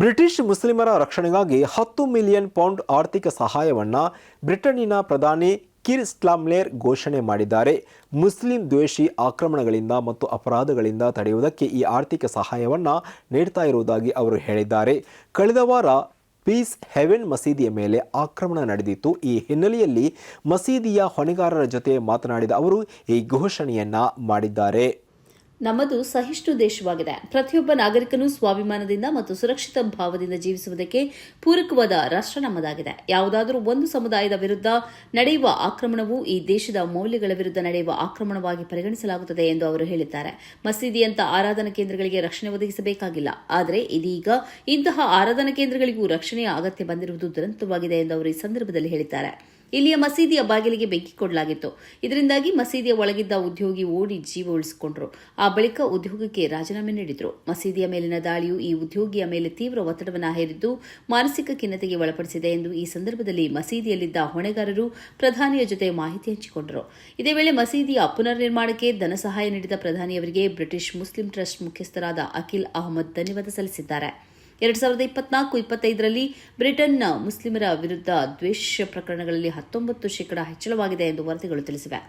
British ಮುಸ್ಲಿಮರ ರಕ್ಷಣೆಗಾಗಿ ಹತ್ತು ಮಿಲಿಯನ್ ಪೌಂಡ್ ಆರ್ಥಿಕ ಸಹಾಯವನ್ನು ಬ್ರಿಟನ್ನಿನ ಪ್ರಧಾನಿ ಕಿರ್ ಸ್ಲಾಮ್ಲೇರ್ ಘೋಷಣೆ ಮಾಡಿದ್ದಾರೆ. ಮುಸ್ಲಿಂ ದ್ವೇಷಿ ಆಕ್ರಮಣಗಳಿಂದ ಮತ್ತು ಅಪರಾಧಗಳಿಂದ ತಡೆಯುವುದಕ್ಕೆ ಈ ಆರ್ಥಿಕ ಸಹಾಯವನ್ನು ನೀಡ್ತಾ ಇರುವುದಾಗಿ ಅವರು ಹೇಳಿದ್ದಾರೆ. ಕಳೆದ ವಾರ ಪೀಸ್ ಹೆವೆನ್ ಮಸೀದಿಯ ಮೇಲೆ ಆಕ್ರಮಣ ನಡೆದಿತ್ತು. ಈ ಹಿನ್ನೆಲೆಯಲ್ಲಿ ಮಸೀದಿಯ ಹೊಣೆಗಾರರ ಜೊತೆ ಮಾತನಾಡಿದ ಅವರು ಈ ಘೋಷಣೆಯನ್ನು ಮಾಡಿದ್ದಾರೆ. ನಮ್ಮದು ಸಹಿಷ್ಣು ದೇಶವಾಗಿದೆ. ಪ್ರತಿಯೊಬ್ಬ ನಾಗರಿಕನು ಸ್ವಾಭಿಮಾನದಿಂದ ಮತ್ತು ಸುರಕ್ಷಿತ ಭಾವದಿಂದ ಜೀವಿಸುವುದಕ್ಕೆ ಪೂರಕವಾದ ರಾಷ್ಟ್ರ ನಮ್ಮದಾಗಿದೆ. ಯಾವುದಾದರೂ ಒಂದು ಸಮುದಾಯದ ವಿರುದ್ಧ ನಡೆಯುವ ಆಕ್ರಮಣವು ಈ ದೇಶದ ಮೌಲ್ಯಗಳ ವಿರುದ್ಧ ನಡೆಯುವ ಆಕ್ರಮಣವಾಗಿ ಪರಿಗಣಿಸಲಾಗುತ್ತದೆ ಎಂದು ಅವರು ಹೇಳಿದ್ದಾರೆ. ಮಸೀದಿಯಂತ ಆರಾಧನಾ ಕೇಂದ್ರಗಳಿಗೆ ರಕ್ಷಣೆ ಒದಗಿಸಬೇಕಾಗಿಲ್ಲ. ಆದರೆ ಇದೀಗ ಇಂತಹ ಆರಾಧನಾ ಕೇಂದ್ರಗಳಿಗೂ ರಕ್ಷಣೆಯ ಅಗತ್ಯ ಬಂದಿರುವುದು ದುರಂತವಾಗಿದೆ ಎಂದು ಅವರು ಈ ಸಂದರ್ಭದಲ್ಲಿ ಹೇಳಿದ್ದಾರೆ. ಇಲ್ಲಿಯ ಮಸೀದಿಯ ಬಾಗಿಲಿಗೆ ಬೆಂಕಿ ಕೊಡಲಾಗಿತ್ತು. ಇದರಿಂದಾಗಿ ಮಸೀದಿಯ ಒಳಗಿದ್ದ ಉದ್ಯೋಗಿ ಓಡಿ ಜೀವ ಉಳಿಸಿಕೊಂಡರು. ಆ ಬಳಿಕ ಉದ್ಯೋಗಕ್ಕೆ ರಾಜೀನಾಮೆ ನೀಡಿದರು. ಮಸೀದಿಯ ಮೇಲಿನ ದಾಳಿಯು ಈ ಉದ್ಯೋಗಿಯ ಮೇಲೆ ತೀವ್ರ ಒತ್ತಡವನ್ನು ಹೇರಿದ್ದು ಮಾನಸಿಕ ಖಿನ್ನತೆಗೆ ಒಳಪಡಿಸಿದೆ ಎಂದು ಈ ಸಂದರ್ಭದಲ್ಲಿ ಮಸೀದಿಯಲ್ಲಿದ್ದ ಹೊಣೆಗಾರರು ಪ್ರಧಾನಿಯ ಜೊತೆ ಮಾಹಿತಿ ಹಂಚಿಕೊಂಡರು. ಇದೇ ವೇಳೆ ಮಸೀದಿಯ ಪುನರ್ ನಿರ್ಮಾಣಕ್ಕೆ ಧನ ಸಹಾಯ ನೀಡಿದ ಪ್ರಧಾನಿಯವರಿಗೆ ಬ್ರಿಟಿಷ್ ಮುಸ್ಲಿಂ ಟ್ರಸ್ಟ್ ಮುಖ್ಯಸ್ಥರಾದ ಅಖಿಲ್ ಅಹಮದ್ ಧನ್ಯವಾದ ಸಲ್ಲಿಸಿದ್ದಾರೆ. ಎರಡ್ ಸಾವಿರದ ಇಪ್ಪತ್ನಾಲ್ಕು ಇಪ್ಪತ್ತೈದರಲ್ಲಿ ಬ್ರಿಟನ್ನ ಮುಸ್ಲಿಮರ ವಿರುದ್ಧ ದ್ವೇಷ ಪ್ರಕರಣಗಳಲ್ಲಿ ಹತ್ತೊಂಬತ್ತು ಶೇಕಡಾ ಹೆಚ್ಚಳವಾಗಿದೆ ಎಂದು ವರದಿಗಳು ತಿಳಿಸಿವೆ.